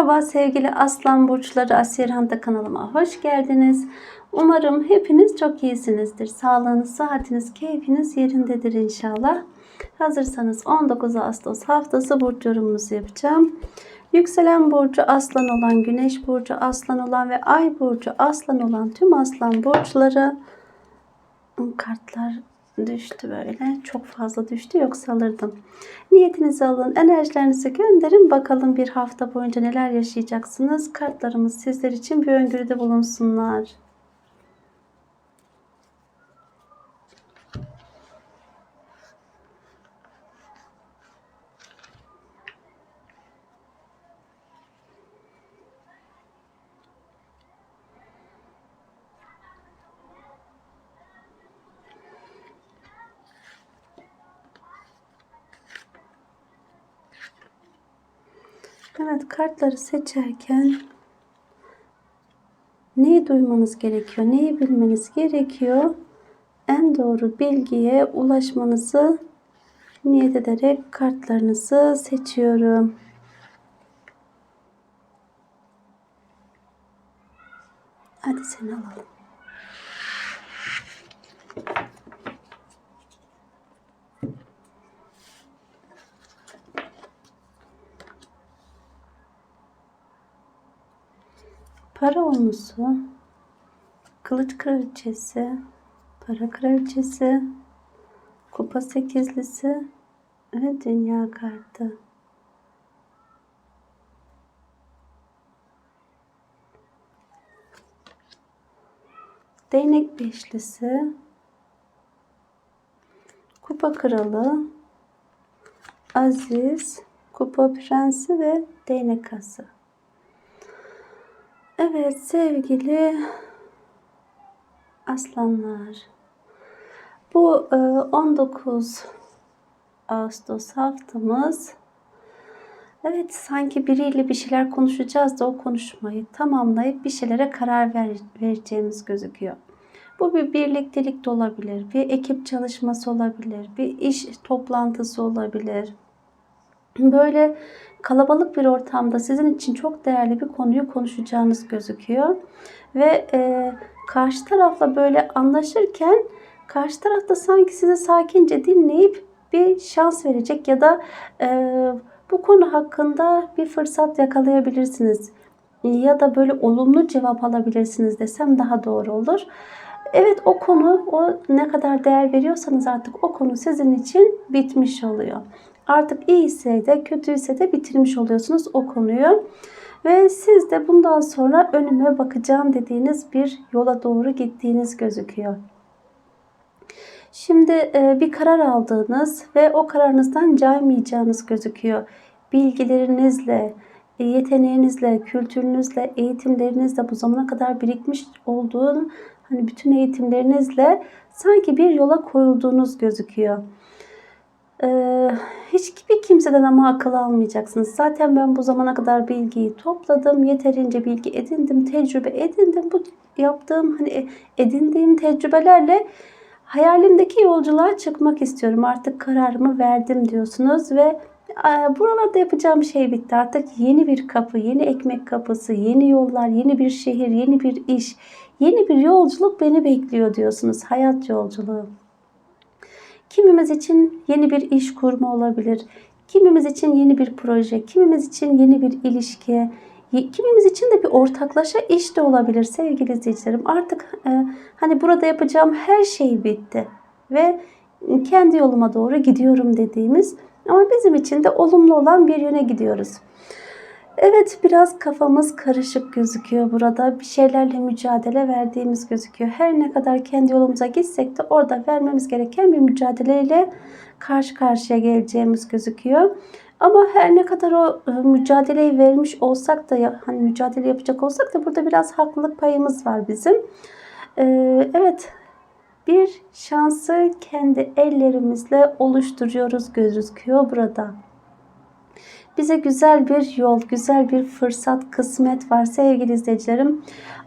Merhaba sevgili Aslan Burçları Asirhanda kanalıma hoş geldiniz. Umarım hepiniz çok iyisinizdir. Sağlığınız, sıhhatiniz, keyfiniz yerindedir inşallah. Hazırsanız 19 Ağustos haftası burç yorumunuzu yapacağım. Yükselen burcu aslan olan, güneş burcu aslan olan ve ay burcu aslan olan tüm aslan burçları kartlar düştü böyle. Çok fazla düştü yoksa alırdım. Niyetinizi alın, enerjilerinizi gönderin. Bakalım bir hafta boyunca neler yaşayacaksınız. Kartlarımız sizler için bir öngörüde bulunsunlar. Evet kartları seçerken neyi duymanız gerekiyor, neyi bilmeniz gerekiyor? En doğru bilgiye ulaşmanızı niyet ederek kartlarınızı seçiyorum. Hadi seni alalım. Para olmusu, kılıç kraliçesi, para kraliçesi, kupa sekizlisi. Ve dünya kartı. Değnek beşlisi, kupa kralı, aziz, kupa prensi ve değnek ası. Evet sevgili aslanlar. Bu 19 Ağustos haftamız. Evet sanki biriyle bir şeyler konuşacağız da o konuşmayı tamamlayıp bir şeylere karar ver, vereceğimiz gözüküyor. Bu bir birliktelik de olabilir, bir ekip çalışması olabilir, bir iş toplantısı olabilir. Böyle kalabalık bir ortamda sizin için çok değerli bir konuyu konuşacağınız gözüküyor. Ve e, karşı tarafla böyle anlaşırken karşı tarafta sanki sizi sakince dinleyip bir şans verecek ya da e, bu konu hakkında bir fırsat yakalayabilirsiniz. Ya da böyle olumlu cevap alabilirsiniz desem daha doğru olur. Evet o konu o ne kadar değer veriyorsanız artık o konu sizin için bitmiş oluyor. Artık iyiyse de kötüyse de bitirmiş oluyorsunuz o konuyu. Ve siz de bundan sonra önüme bakacağım dediğiniz bir yola doğru gittiğiniz gözüküyor. Şimdi e, bir karar aldığınız ve o kararınızdan caymayacağınız gözüküyor. Bilgilerinizle, e, yeteneğinizle, kültürünüzle, eğitimlerinizle bu zamana kadar birikmiş olduğu hani bütün eğitimlerinizle sanki bir yola koyulduğunuz gözüküyor. Ee, hiçbir kimseden ama akıl almayacaksınız. Zaten ben bu zamana kadar bilgiyi topladım. Yeterince bilgi edindim, tecrübe edindim. Bu yaptığım hani edindiğim tecrübelerle hayalimdeki yolculuğa çıkmak istiyorum. Artık kararımı verdim diyorsunuz ve buralarda yapacağım şey bitti. Artık yeni bir kapı, yeni ekmek kapısı, yeni yollar, yeni bir şehir, yeni bir iş, yeni bir yolculuk beni bekliyor diyorsunuz. Hayat yolculuğu. Kimimiz için yeni bir iş kurma olabilir. Kimimiz için yeni bir proje, kimimiz için yeni bir ilişki, kimimiz için de bir ortaklaşa iş de olabilir sevgili izleyicilerim. Artık e, hani burada yapacağım her şey bitti ve kendi yoluma doğru gidiyorum dediğimiz ama bizim için de olumlu olan bir yöne gidiyoruz. Evet biraz kafamız karışık gözüküyor burada. Bir şeylerle mücadele verdiğimiz gözüküyor. Her ne kadar kendi yolumuza gitsek de orada vermemiz gereken bir mücadeleyle karşı karşıya geleceğimiz gözüküyor. Ama her ne kadar o e, mücadeleyi vermiş olsak da hani mücadele yapacak olsak da burada biraz haklılık payımız var bizim. Ee, evet bir şansı kendi ellerimizle oluşturuyoruz gözüküyor burada. Bize güzel bir yol, güzel bir fırsat, kısmet var sevgili izleyicilerim.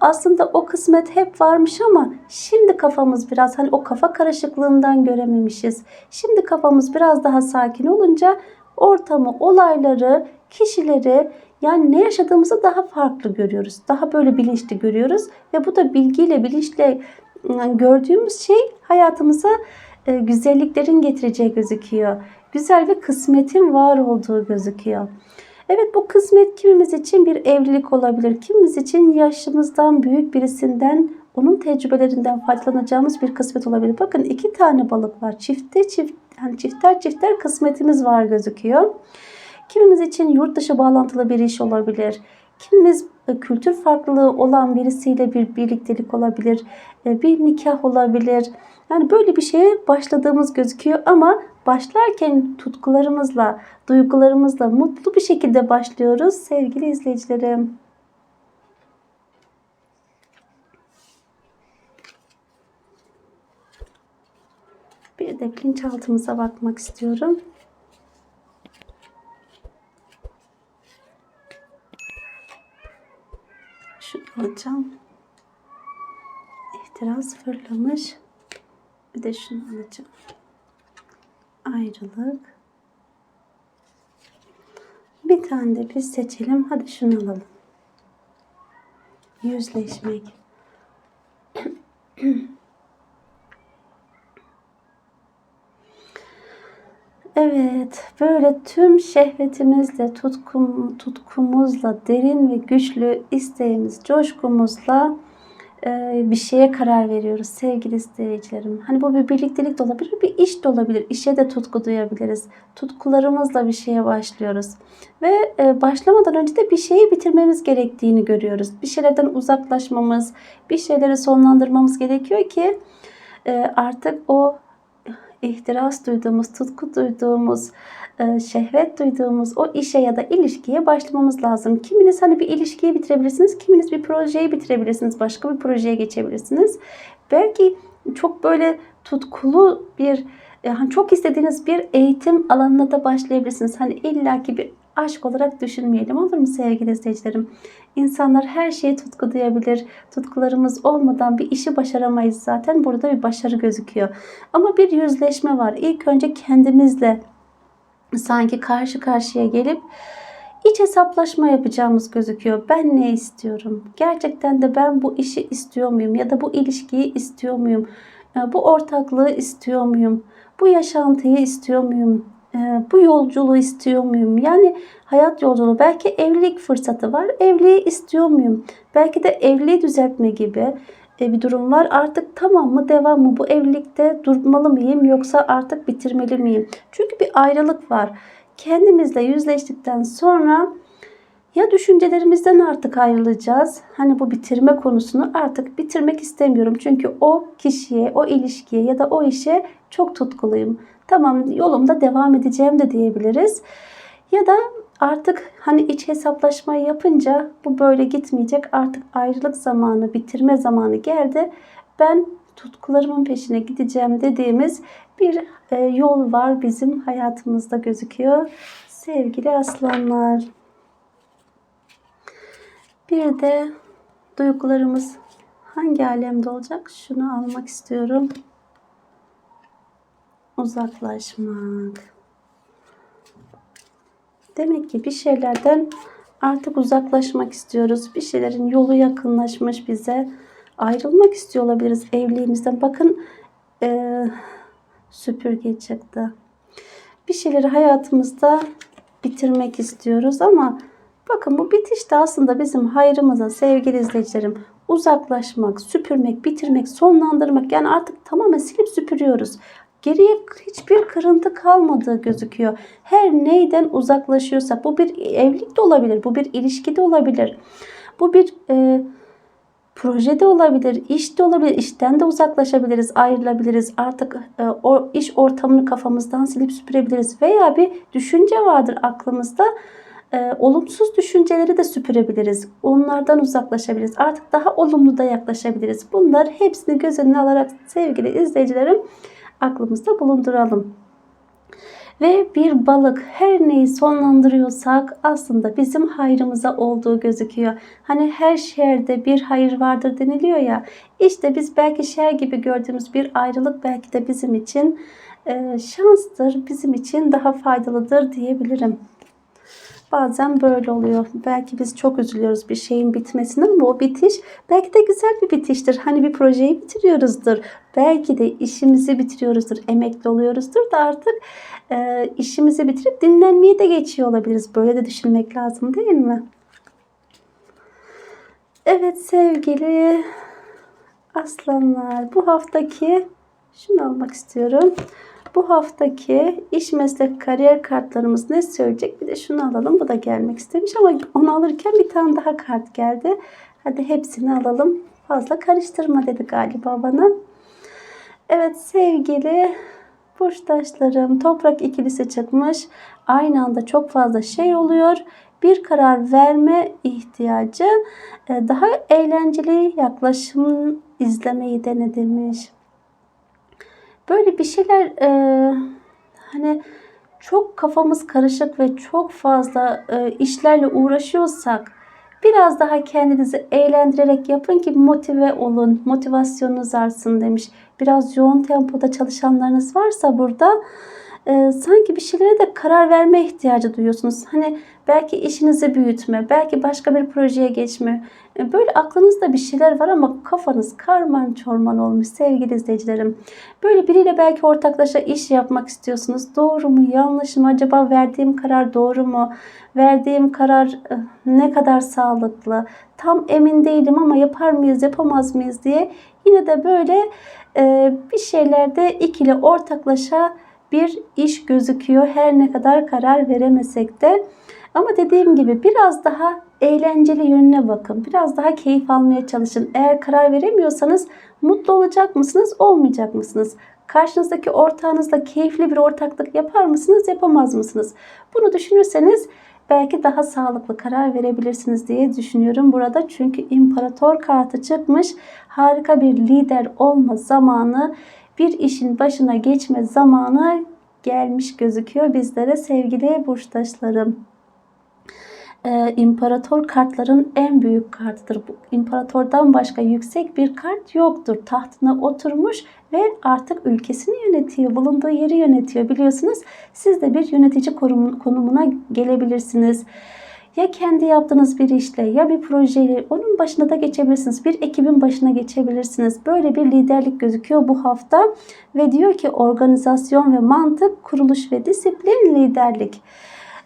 Aslında o kısmet hep varmış ama şimdi kafamız biraz hani o kafa karışıklığından görememişiz. Şimdi kafamız biraz daha sakin olunca ortamı, olayları, kişileri Yani ne yaşadığımızı daha farklı görüyoruz. Daha böyle bilinçli görüyoruz. Ve bu da bilgiyle, bilinçle yani gördüğümüz şey hayatımıza e, güzelliklerin getireceği gözüküyor. Güzel ve kısmetin var olduğu gözüküyor. Evet bu kısmet kimimiz için bir evlilik olabilir. Kimimiz için yaşımızdan büyük birisinden onun tecrübelerinden faydalanacağımız bir kısmet olabilir. Bakın iki tane balık var. Çifte çift yani çifter çifter kısmetimiz var gözüküyor. Kimimiz için yurt dışı bağlantılı bir iş olabilir. Kimimiz e, kültür farklılığı olan birisiyle bir birliktelik olabilir. E, bir nikah olabilir. Yani böyle bir şeye başladığımız gözüküyor ama başlarken tutkularımızla, duygularımızla mutlu bir şekilde başlıyoruz sevgili izleyicilerim. Bir de bilinçaltımıza bakmak istiyorum. Şunu alacağım. İhtiras fırlamış. Bir de şunu alacağım. Ayrılık. Bir tane de biz seçelim. Hadi şunu alalım. Yüzleşmek. Evet, böyle tüm şehvetimizle, tutkum, tutkumuzla, derin ve güçlü isteğimiz, coşkumuzla bir şeye karar veriyoruz sevgili izleyicilerim. Hani bu bir birliktelik de olabilir, bir iş de olabilir. İşe de tutku duyabiliriz. Tutkularımızla bir şeye başlıyoruz. Ve e, başlamadan önce de bir şeyi bitirmemiz gerektiğini görüyoruz. Bir şeylerden uzaklaşmamız, bir şeyleri sonlandırmamız gerekiyor ki e, artık o ihtiras duyduğumuz, tutku duyduğumuz, e, şehvet duyduğumuz o işe ya da ilişkiye başlamamız lazım. Kiminiz hani bir ilişkiyi bitirebilirsiniz, kiminiz bir projeyi bitirebilirsiniz, başka bir projeye geçebilirsiniz. Belki çok böyle tutkulu bir yani çok istediğiniz bir eğitim alanına da başlayabilirsiniz. Hani illaki bir aşk olarak düşünmeyelim olur mu sevgili izleyicilerim? İnsanlar her şeye tutku duyabilir. Tutkularımız olmadan bir işi başaramayız zaten. Burada bir başarı gözüküyor. Ama bir yüzleşme var. İlk önce kendimizle sanki karşı karşıya gelip iç hesaplaşma yapacağımız gözüküyor. Ben ne istiyorum? Gerçekten de ben bu işi istiyor muyum? Ya da bu ilişkiyi istiyor muyum? Bu ortaklığı istiyor muyum? Bu yaşantıyı istiyor muyum? Ee, bu yolculuğu istiyor muyum? Yani hayat yolculuğu belki evlilik fırsatı var. Evliliği istiyor muyum? Belki de evliliği düzeltme gibi e, bir durum var. Artık tamam mı devam mı bu evlilikte durmalı mıyım yoksa artık bitirmeli miyim? Çünkü bir ayrılık var. Kendimizle yüzleştikten sonra ya düşüncelerimizden artık ayrılacağız. Hani bu bitirme konusunu artık bitirmek istemiyorum. Çünkü o kişiye, o ilişkiye ya da o işe çok tutkuluyum. Tamam yolumda devam edeceğim de diyebiliriz. Ya da artık hani iç hesaplaşmayı yapınca bu böyle gitmeyecek. Artık ayrılık zamanı, bitirme zamanı geldi. Ben tutkularımın peşine gideceğim dediğimiz bir e, yol var bizim hayatımızda gözüküyor. Sevgili aslanlar. Bir de duygularımız hangi alemde olacak? Şunu almak istiyorum. Uzaklaşmak. Demek ki bir şeylerden artık uzaklaşmak istiyoruz. Bir şeylerin yolu yakınlaşmış bize. Ayrılmak istiyor olabiliriz evliliğimizden. Bakın e, süpürge çıktı. Bir şeyleri hayatımızda bitirmek istiyoruz ama bakın bu bitiş de aslında bizim hayrımıza sevgili izleyicilerim uzaklaşmak, süpürmek, bitirmek, sonlandırmak yani artık tamamen silip süpürüyoruz. Geriye hiçbir kırıntı kalmadığı gözüküyor. Her neyden uzaklaşıyorsak bu bir evlilik de olabilir, bu bir ilişki de olabilir. Bu bir e, projede olabilir, iş de olabilir, işten de uzaklaşabiliriz, ayrılabiliriz. Artık e, o iş ortamını kafamızdan silip süpürebiliriz. Veya bir düşünce vardır aklımızda. E, olumsuz düşünceleri de süpürebiliriz. Onlardan uzaklaşabiliriz. Artık daha olumlu da yaklaşabiliriz. Bunlar hepsini göz önüne alarak sevgili izleyicilerim aklımızda bulunduralım. Ve bir balık her neyi sonlandırıyorsak aslında bizim hayrımıza olduğu gözüküyor. Hani her şerde bir hayır vardır deniliyor ya. İşte biz belki şer gibi gördüğümüz bir ayrılık belki de bizim için e, şanstır, bizim için daha faydalıdır diyebilirim. Bazen böyle oluyor. Belki biz çok üzülüyoruz bir şeyin bitmesine ama o bitiş belki de güzel bir bitiştir. Hani bir projeyi bitiriyoruzdur. Belki de işimizi bitiriyoruzdur. Emekli oluyoruzdur da artık e, işimizi bitirip dinlenmeye de geçiyor olabiliriz. Böyle de düşünmek lazım değil mi? Evet sevgili aslanlar bu haftaki şunu almak istiyorum. Bu haftaki iş meslek kariyer kartlarımız ne söyleyecek? Bir de şunu alalım. Bu da gelmek istemiş ama onu alırken bir tane daha kart geldi. Hadi hepsini alalım. Fazla karıştırma dedi galiba bana. Evet sevgili burçtaşlarım toprak ikilisi çıkmış. Aynı anda çok fazla şey oluyor. Bir karar verme ihtiyacı e, daha eğlenceli yaklaşım izlemeyi dene böyle bir şeyler e, hani çok kafamız karışık ve çok fazla e, işlerle uğraşıyorsak biraz daha kendinizi eğlendirerek yapın ki motive olun, motivasyonunuz artsın demiş. Biraz yoğun tempoda çalışanlarınız varsa burada e, sanki bir şeylere de karar verme ihtiyacı duyuyorsunuz. Hani belki işinizi büyütme, belki başka bir projeye geçme. E, böyle aklınızda bir şeyler var ama kafanız karman çorman olmuş sevgili izleyicilerim. Böyle biriyle belki ortaklaşa iş yapmak istiyorsunuz. Doğru mu, yanlış mı? Acaba verdiğim karar doğru mu? Verdiğim karar e, ne kadar sağlıklı? Tam emin değilim ama yapar mıyız, yapamaz mıyız diye yine de böyle e, bir şeylerde ikili ortaklaşa bir iş gözüküyor. Her ne kadar karar veremesek de. Ama dediğim gibi biraz daha eğlenceli yönüne bakın. Biraz daha keyif almaya çalışın. Eğer karar veremiyorsanız mutlu olacak mısınız, olmayacak mısınız? Karşınızdaki ortağınızla keyifli bir ortaklık yapar mısınız, yapamaz mısınız? Bunu düşünürseniz belki daha sağlıklı karar verebilirsiniz diye düşünüyorum burada. Çünkü imparator kartı çıkmış. Harika bir lider olma zamanı bir işin başına geçme zamanı gelmiş gözüküyor bizlere sevgili burçtaşlarım. Ee, imparator kartların en büyük kartıdır. İmparatordan başka yüksek bir kart yoktur. Tahtına oturmuş ve artık ülkesini yönetiyor, bulunduğu yeri yönetiyor. Biliyorsunuz siz de bir yönetici konumuna gelebilirsiniz ya kendi yaptığınız bir işle ya bir projeyle onun başına da geçebilirsiniz. Bir ekibin başına geçebilirsiniz. Böyle bir liderlik gözüküyor bu hafta ve diyor ki organizasyon ve mantık, kuruluş ve disiplin liderlik.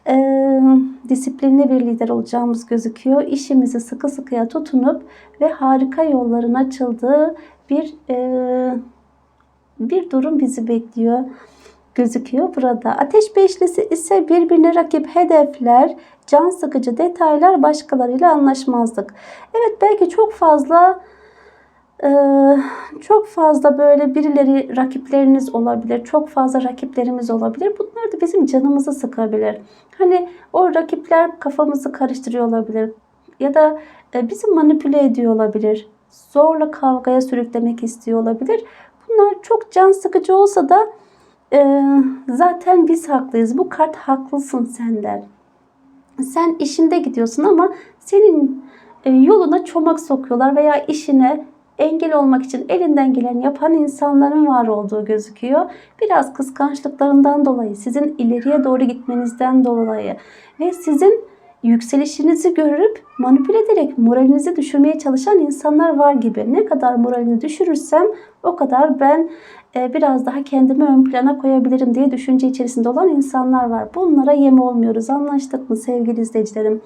Ee, disiplinli bir lider olacağımız gözüküyor. İşimizi sıkı sıkıya tutunup ve harika yolların açıldığı bir e, bir durum bizi bekliyor gözüküyor burada. Ateş beşlisi ise birbirine rakip hedefler, can sıkıcı detaylar, başkalarıyla anlaşmazlık. Evet belki çok fazla çok fazla böyle birileri rakipleriniz olabilir. Çok fazla rakiplerimiz olabilir. Bunlar da bizim canımızı sıkabilir. Hani o rakipler kafamızı karıştırıyor olabilir. Ya da bizi manipüle ediyor olabilir. Zorla kavgaya sürüklemek istiyor olabilir. Bunlar çok can sıkıcı olsa da e, zaten biz haklıyız. Bu kart haklısın sen der. Sen işinde gidiyorsun ama senin e, yoluna çomak sokuyorlar veya işine engel olmak için elinden gelen yapan insanların var olduğu gözüküyor. Biraz kıskançlıklarından dolayı, sizin ileriye doğru gitmenizden dolayı ve sizin yükselişinizi görüp manipüle ederek moralinizi düşürmeye çalışan insanlar var gibi. Ne kadar moralini düşürürsem o kadar ben biraz daha kendimi ön plana koyabilirim diye düşünce içerisinde olan insanlar var. Bunlara yem olmuyoruz. Anlaştık mı sevgili izleyicilerim?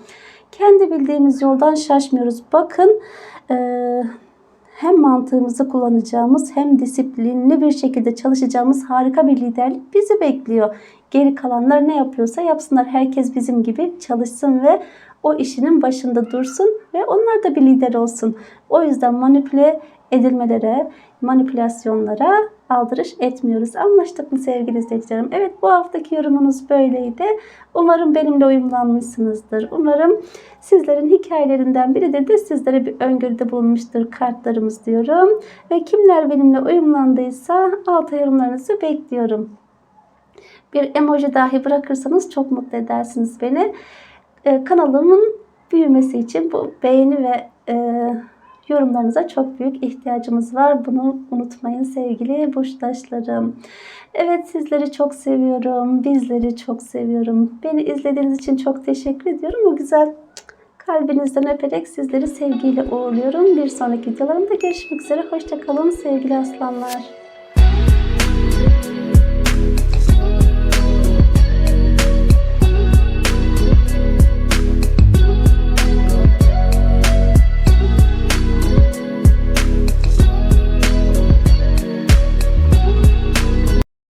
Kendi bildiğimiz yoldan şaşmıyoruz. Bakın e, hem mantığımızı kullanacağımız hem disiplinli bir şekilde çalışacağımız harika bir liderlik bizi bekliyor. Geri kalanlar ne yapıyorsa yapsınlar. Herkes bizim gibi çalışsın ve o işinin başında dursun ve onlar da bir lider olsun. O yüzden manipüle edilmelere, manipülasyonlara aldırış etmiyoruz. Anlaştık mı sevgili izleyicilerim? Evet bu haftaki yorumunuz böyleydi. Umarım benimle uyumlanmışsınızdır. Umarım sizlerin hikayelerinden biridir de sizlere bir öngörüde bulunmuştur kartlarımız diyorum. Ve kimler benimle uyumlandıysa alta yorumlarınızı bekliyorum. Bir emoji dahi bırakırsanız çok mutlu edersiniz beni. Ee, kanalımın büyümesi için bu beğeni ve e, Yorumlarınıza çok büyük ihtiyacımız var. Bunu unutmayın sevgili burçtaşlarım. Evet sizleri çok seviyorum. Bizleri çok seviyorum. Beni izlediğiniz için çok teşekkür ediyorum. Bu güzel kalbinizden öperek sizleri sevgiyle uğurluyorum. Bir sonraki videolarımda görüşmek üzere. Hoşçakalın sevgili aslanlar.